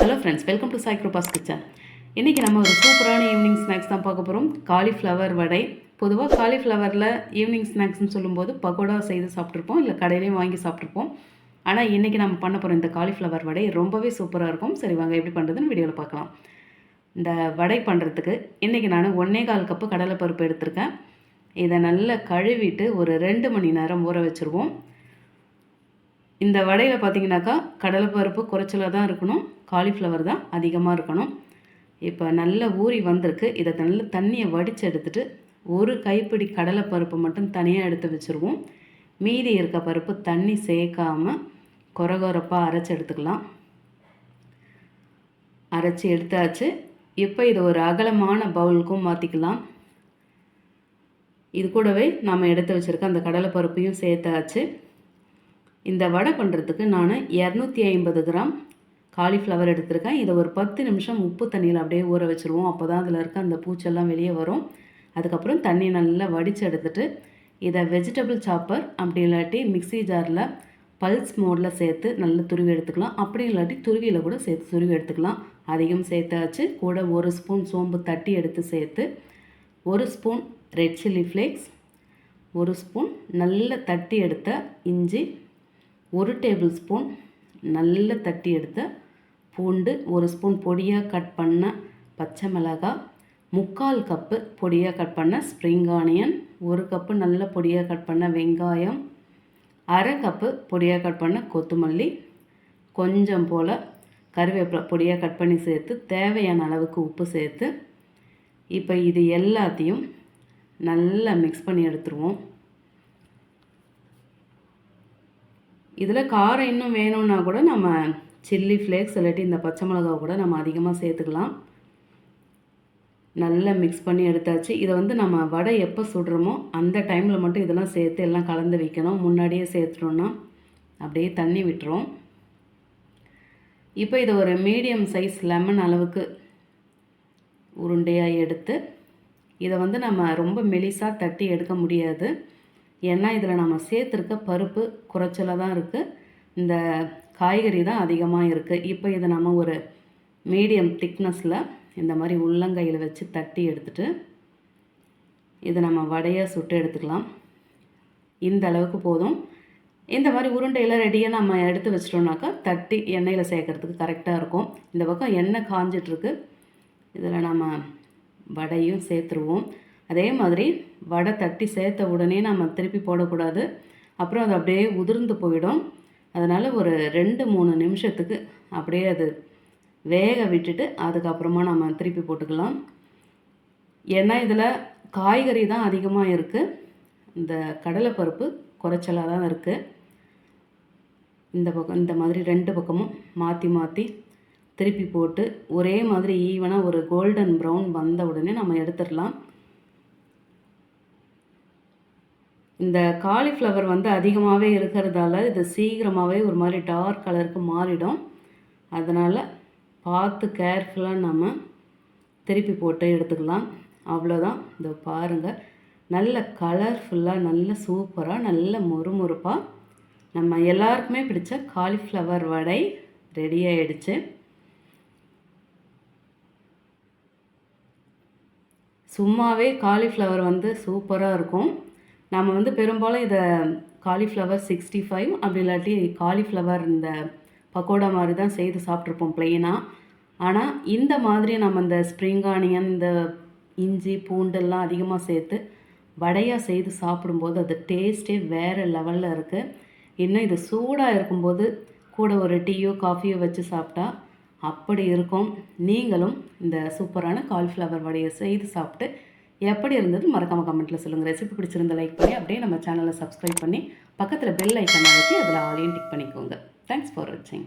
Hello friends welcome to Sai Kripa's kitchen இன்றைக்கி நம்ம ஒரு சூப்பரான ஈவினிங் ஸ்நாக்ஸ் தான் பார்க்க போகிறோம் காலிஃப்ளவர் வடை. பொதுவாக காலிஃப்ளவரில் ஈவினிங் ஸ்நாக்ஸ்னு சொல்லும்போது பகோடா செய்து சாப்பிட்ருப்போம் இல்லை கடையிலையும் வாங்கி சாப்பிட்ருப்போம் ஆனால் இன்றைக்கி நம்ம பண்ண போகிற இந்த காலிஃப்ளவர் வடை ரொம்பவே சூப்பராக இருக்கும். சரி வாங்க எப்படி பண்ணுறதுன்னு வீடியோவில் பார்க்கலாம். இந்த வடை பண்ணுறதுக்கு இன்றைக்கி நான் ஒன்றே கால் கப்பு கடலைப்பருப்பு எடுத்திருக்கேன். இதை நல்லா கழுவிட்டு ஒரு ரெண்டு மணி நேரம் ஊற வச்சுருவோம். இந்த வடையில் பார்த்தீங்கன்னாக்கா கடலைப்பருப்பு குறைச்சலாக தான் இருக்கணும். காலிஃப்ளவர் தான் அதிகமாக இருக்கணும். இப்போ நல்லா ஊறி வந்திருக்கு. இதை நல்ல தண்ணியை வடித்து எடுத்துட்டு ஒரு கைப்பிடி கடலைப்பருப்பு மட்டும் தனியாக எடுத்து வச்சுருவோம். மீதி இருக்க பருப்பு தண்ணி சேர்க்காமல் கொரகொரப்பாக அரைச்சி எடுத்துக்கலாம். அரைச்சி எடுத்தாச்சு. இப்போ இதை ஒரு அகலமான பவுலுக்கும் மாற்றிக்கலாம் இது கூடவே நாம் எடுத்து வச்சுருக்க அந்த கடலைப்பருப்பையும் சேர்த்தாச்சு. இந்த வடை பண்ணுறதுக்கு நான் இரநூத்தி ஐம்பது கிராம் காலிஃப்ளவர் எடுத்திருக்கேன். இதை ஒரு பத்து நிமிஷம் உப்பு தண்ணியில் அப்படியே ஊற வச்சுருவோம். அப்போ தான் அதில் இருக்க அந்த பூச்செல்லாம் வெளியே வரும். அதுக்கப்புறம் தண்ணி நல்லா வடித்து எடுத்துட்டு இதை வெஜிடபிள் சாப்பர் அப்படி இல்லாட்டி மிக்ஸி ஜாரில் பல்ஸ் மோடில் சேர்த்து நல்லா துருவி எடுத்துக்கலாம். அப்படி இல்லாட்டி துருவியில் கூட சேர்த்து துருவி எடுத்துக்கலாம். அதையும் சேர்த்தாச்சு. கூட ஒரு ஸ்பூன் சோம்பு தட்டி எடுத்து சேர்த்து ஒரு ஸ்பூன் ரெட் சில்லி ஃப்ளேக்ஸ் ஒரு ஸ்பூன் நல்ல தட்டி எடுத்த இஞ்சி ஒரு டேபிள் ஸ்பூன் நல்ல தட்டி எடுத்த பூண்டு ஒரு ஸ்பூன் பொடியாக கட் பண்ண பச்சை மிளகாய் முக்கால் கப்பு பொடியாக கட் பண்ண ஸ்ப்ரிங் ஆனியன் ஒரு கப்பு நல்ல பொடியாக கட் பண்ண வெங்காயம் அரை கப்பு பொடியாக கட் பண்ண கொத்தமல்லி கொஞ்சம் போல் கருவேப்பிலை பொடியாக கட் பண்ணி சேர்த்து தேவையான அளவுக்கு உப்பு சேர்த்து இப்போ இது எல்லாத்தையும் நல்லா மிக்ஸ் பண்ணி எடுத்துருவோம். இதில் காரம் இன்னும் வேணும்னா கூட நம்ம சில்லி ஃப்ளேக்ஸ் இல்லாட்டி இந்த பச்சை மிளகா கூட நம்ம அதிகமாக சேர்த்துக்கலாம். நல்லா மிக்ஸ் பண்ணி எடுத்தாச்சு. இதை வந்து நம்ம வடை எப்போ சுடுறோமோ அந்த டைமில் மட்டும் இதெல்லாம் சேர்த்து எல்லாம் கலந்து வைக்கணும். முன்னாடியே சேர்த்துட்டோன்னா அப்படியே தண்ணி விட்டுரும். இப்போ இதை ஒரு மீடியம் சைஸ் லெமன் அளவுக்கு உருண்டையாக எடுத்து இதை வந்து நம்ம ரொம்ப மெலிசாக தட்டி எடுக்க முடியாது. ஏன்னா இதில் நம்ம சேர்த்துருக்க பருப்பு குறைச்சலாக தான் இருக்குது இந்த காய்கறி தான் அதிகமாக இருக்குது இப்போ இதை நம்ம ஒரு மீடியம் திக்னஸில் இந்த மாதிரி உள்ளங்கையில் வச்சு தட்டி எடுத்துகிட்டு இதை நம்ம வடையாக சுட்டு எடுத்துக்கலாம். இந்த அளவுக்கு போதும். இந்த மாதிரி உருண்டையில் ரெடியாக நம்ம எடுத்து வச்சிட்டோம்னாக்கா தட்டி எண்ணெயில் சேர்க்குறதுக்கு கரெக்டாக இருக்கும். இந்த பக்கம் எண்ணெய் காஞ்சிட்ருக்கு இதில் நம்ம வடையும் சேர்த்துருவோம். அதே மாதிரி வடை தட்டி சேர்த்த உடனே நம்ம திருப்பி போடக்கூடாது. அப்புறம் அது அப்படியே உதிர்ந்து போயிடும். அதனால் ஒரு ரெண்டு மூணு நிமிஷத்துக்கு அப்படியே அது வேக விட்டுட்டு அதுக்கப்புறமா நம்ம திருப்பி போட்டுக்கலாம். ஏன்னா இதில் காய்கறி தான் அதிகமாக இருக்குது இந்த கடலைப்பருப்பு குறைச்சலாக தான் இருக்குது இந்த பக்கம் இந்த மாதிரி ரெண்டு பக்கமும் மாற்றி மாற்றி திருப்பி போட்டு ஒரே மாதிரி ஈவனாக ஒரு கோல்டன் ப்ரௌன் வந்த உடனே நம்ம எடுத்துடலாம். இந்த காலிஃப்ளவர் வந்து அதிகமாகவே இருக்கிறதால இது சீக்கிரமாகவே ஒரு மாதிரி டார்க் கலருக்கு மாறிடும். அதனால் பார்த்து கேர்ஃபுல்லாக நம்ம திருப்பி போட்டு எடுத்துக்கலாம். அவ்வளோதான் இதை பாருங்கள் நல்ல கலர்ஃபுல்லாக நல்ல சூப்பராக நல்ல முறுமுறுப்பாக நம்ம எல்லாருக்குமே பிடிச்ச காலிஃப்ளவர் வடை ரெடி ஆகிடுச்சு சும்மாவே காலிஃப்ளவர் வந்து சூப்பராக இருக்கும். நம்ம வந்து பெரும்பாலும் இதை காலிஃப்ளவர் சிக்ஸ்டி ஃபைவ் அப்படி இல்லாட்டி காலிஃப்ளவர் இந்த பக்கோடா மாதிரி தான் செய்து சாப்பிட்ருப்போம் ப்ளெயினாக ஆனால் இந்த மாதிரி நம்ம இந்த ஸ்ப்ரிங் ஆனியன் இந்த இஞ்சி பூண்டெல்லாம் அதிகமாக சேர்த்து வடையாக செய்து சாப்பிடும்போது அது டேஸ்ட்டே வேறு லெவலில் இருக்குது இன்னும் இது சூடாக இருக்கும்போது கூட ஒரு டீயோ காஃபியோ வச்சு சாப்பிட்டா அப்படி இருக்கும். நீங்களும் இந்த சூப்பரான காலிஃப்ளவர் வடையை செய்து சாப்பிட்டு எப்படி இருந்தது மறக்காமல் கமெண்ட்டில் சொல்லுங்கள் ரெசிபி பிடிச்சிருந்த லைக் பண்ணி அப்படியே நம்ம சேனலை சப்ஸ்கிரைப் பண்ணி பக்கத்தில் பெல் ஐக்கன் அழுத்தி அதில் ஆலையும் டிக் பண்ணிக்கோங்க. தேங்க்ஸ் ஃபார் வாட்சிங்